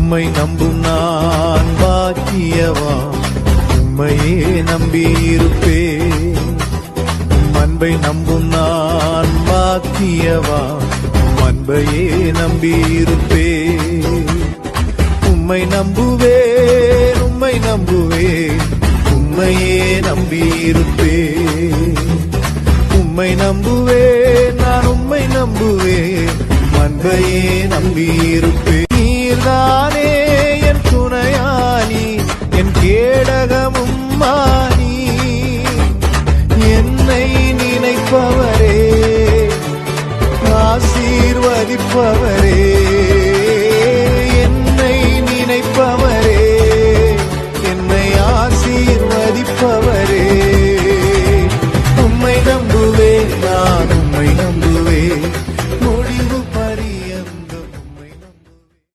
உம்மை நம்பும் நான் பாக்கியவா? உம்மையே நம்பியிருப்பேன். உம் அன்பை நம்பும் நான் பாக்கியவா? உம் அன்பையே நம்பியிருப்பேன். உம்மை நம்புவேன் உம்மை நம்புவேன். உம்மையே நம்பியிருப்பே உம்மை நம்புவேன் நான் உம்மை நம்புவேன். அன்பையே நம்பியிருப்பேன். நீர்தான் கேடகமும் மாறி என்னை நினைப்பவரே ஆசீர்வதிப்பவரே.